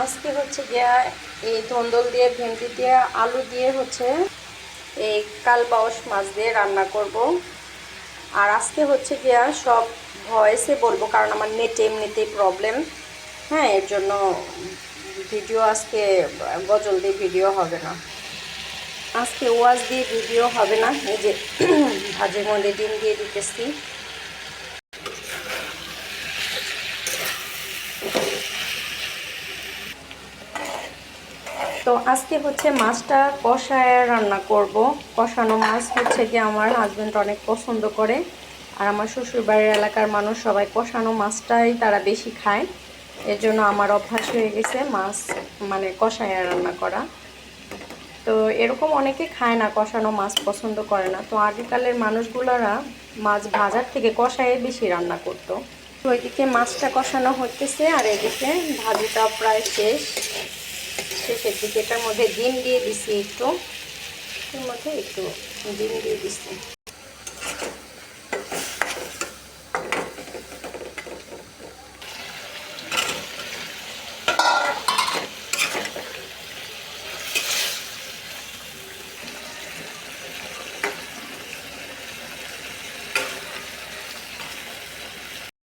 আজকে হচ্ছে গিয়া এই ধন্দল দিয়ে, ভেন্ডি দিয়ে, আলু দিয়ে হচ্ছে এই কালবাউস মাছ দিয়ে রান্না করব। আর আজকে হচ্ছে গিয়া সব ভয়েসে বলব, কারণ আমার নেটে এমনিতেই প্রবলেম হ্যাঁ এর জন্য ভিডিও আজকে, গজল দিয়ে ভিডিও হবে না। আজকে ওয়াজ দিয়ে ভিডিও হবে না, এই যে ভাজের মধ্যে ডিম দিয়ে দিতেছি। তো আজকে হচ্ছে মাছটা কষায় রান্না করব। কষানো মাছ হচ্ছে কি আমার হাজব্যান্ড অনেক পছন্দ করে। আর আমার শ্বশুরবাড়ির এলাকার মানুষ সবাই কষানো মাছটাই তারা বেশি খায়। এর জন্য আমার অভ্যাস হয়ে গেছে মাছ মানে কষায় রান্না করা। তো এরকম অনেকে খায় না, কষানো মাছ পছন্দ করে না। তো আগেকালের মানুষগুলোরা মাছ ভাজার থেকে কষায় বেশি রান্না করতো। তো এদিকে মাছটা কষানো হতেছে আর এদিকে ভাজিটা প্রায় শেষ। শেষের দিকে এটার মধ্যে ডিম দিয়ে দিছি একটু। এর মধ্যে একটু ডিম দিয়ে দিছি।